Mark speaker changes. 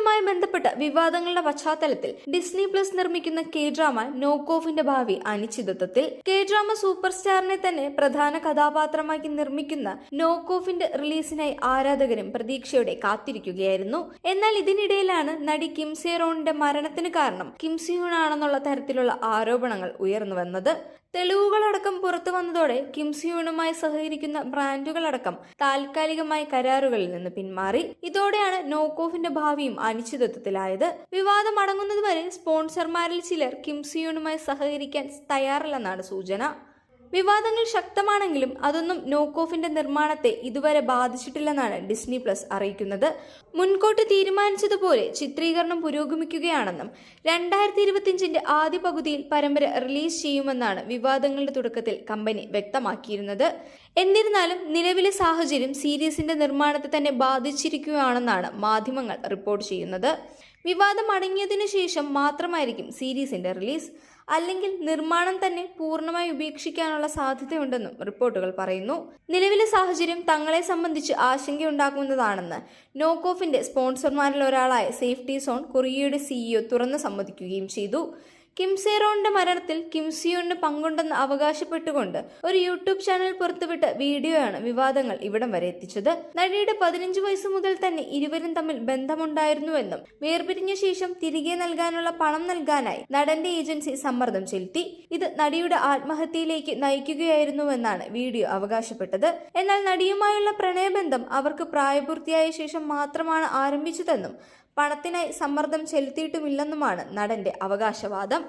Speaker 1: സിയോണുമായി ബന്ധപ്പെട്ട വിവാദങ്ങളുടെ പശ്ചാത്തലത്തിൽ ഡിസ്നി പ്ലസ് നിർമ്മിക്കുന്ന കെ ഡ്രാമ നോക്കോഫിന്റെ ഭാവി അനിശ്ചിതത്വത്തിൽ. കെ ഡ്രാമ സൂപ്പർ സ്റ്റാറിനെ തന്നെ പ്രധാന കഥാപാത്രമാക്കി നിർമ്മിക്കുന്ന നോക്കോഫിന്റെ റിലീസിനായി ആരാധകരും പ്രതീക്ഷയോടെ കാത്തിരിക്കുകയായിരുന്നു. എന്നാൽ ഇതിനിടയിലാണ് നടി കിം സേറോണിന്റെ മരണത്തിന് കാരണം കിം സിയോൺ ആണെന്നുള്ള തരത്തിലുള്ള ആരോപണങ്ങൾ ഉയർന്നു വന്നത്. തെളിവുകളടക്കം പുറത്തു വന്നതോടെ കിം സിയോണുമായി സഹകരിക്കുന്ന ബ്രാൻഡുകളടക്കം താൽക്കാലികമായി കരാറുകളിൽ നിന്ന് പിന്മാറി. ഇതോടെയാണ് നോക്കോഫിന്റെ ഭാവിയും അനിശ്ചിതത്വത്തിലായത്. വിവാദം അടങ്ങുന്നതുവരെ സ്പോൺസർമാരിൽ ചിലർ കിം സിയോണുമായി സഹകരിക്കാൻ തയ്യാറല്ലെന്നാണ് സൂചന. വിവാദങ്ങൾ ശക്തമാണെങ്കിലും അതൊന്നും നോക്കോഫിന്റെ നിർമ്മാണത്തെ ഇതുവരെ ബാധിച്ചിട്ടില്ലെന്നാണ് ഡിസ്നി പ്ലസ് അറിയിക്കുന്നത്. മുൻകൂട്ടി തീരുമാനിച്ചതുപോലെ ചിത്രീകരണം പുരോഗമിക്കുകയാണെന്നും രണ്ടായിരത്തി ഇരുപത്തിയഞ്ചിന്റെ ആദ്യ പകുതിയിൽ പരമ്പര റിലീസ് ചെയ്യുമെന്നാണ് വിവാദങ്ങളുടെ തുടക്കത്തിൽ കമ്പനി വ്യക്തമാക്കിയിരുന്നത്. എന്നിരുന്നാലും നിലവിലെ സാഹചര്യം സീരീസിന്റെ നിർമ്മാണത്തെ തന്നെ ബാധിച്ചിരിക്കുകയാണെന്നാണ് മാധ്യമങ്ങൾ റിപ്പോർട്ട് ചെയ്യുന്നത്. വിവാദം അടങ്ങിയതിനു ശേഷം മാത്രമായിരിക്കും സീരീസിന്റെ റിലീസ്. അല്ലെങ്കിൽ നിർമ്മാണം തന്നെ പൂർണമായി ഉപേക്ഷിക്കാനുള്ള സാധ്യതയുണ്ടെന്നും റിപ്പോർട്ടുകൾ പറയുന്നു. നിലവിലെ സാഹചര്യം തങ്ങളെ സംബന്ധിച്ച് ആശങ്കയുണ്ടാക്കുന്നതാണെന്ന് നോക്കോഫിന്റെ സ്പോൺസർമാരിൽ ഒരാളായ സേഫ്റ്റി സോൺ കൊറിയയുടെ സിഇഒ തുറന്നു സമ്മതിക്കുകയും ചെയ്തു. കിം സേറോണിന്റെ മരണത്തിൽ കിംസിയോണിന് പങ്കുണ്ടെന്ന് അവകാശപ്പെട്ടുകൊണ്ട് ഒരു യൂട്യൂബ് ചാനൽ പുറത്തുവിട്ട വീഡിയോയാണ് വിവാദങ്ങൾ ഇവിടം വരെ എത്തിച്ചത്. നടിയുടെ പതിനഞ്ച് വയസ്സ് മുതൽ തന്നെ ഇരുവരും തമ്മിൽ ബന്ധമുണ്ടായിരുന്നുവെന്നും വേർപിരിഞ്ഞ ശേഷം തിരികെ നൽകാനുള്ള പണം നൽകാനായി നടന്റെ ഏജൻസി സമ്മർദ്ദം ചെലുത്തി. ഇത് നടിയുടെ ആത്മഹത്യയിലേക്ക് നയിക്കുകയായിരുന്നുവെന്നാണ് വീഡിയോ അവകാശപ്പെട്ടത്. എന്നാൽ നടിയുമായുള്ള പ്രണയബന്ധം അവർക്ക് പ്രായപൂർത്തിയായ ശേഷം മാത്രമാണ് ആരംഭിച്ചതെന്നും പണത്തിനായി സമ്മർദ്ദം ചെലുത്തിയിട്ടുമില്ലെന്നുമാണ് നടന്റെ അവകാശവാദം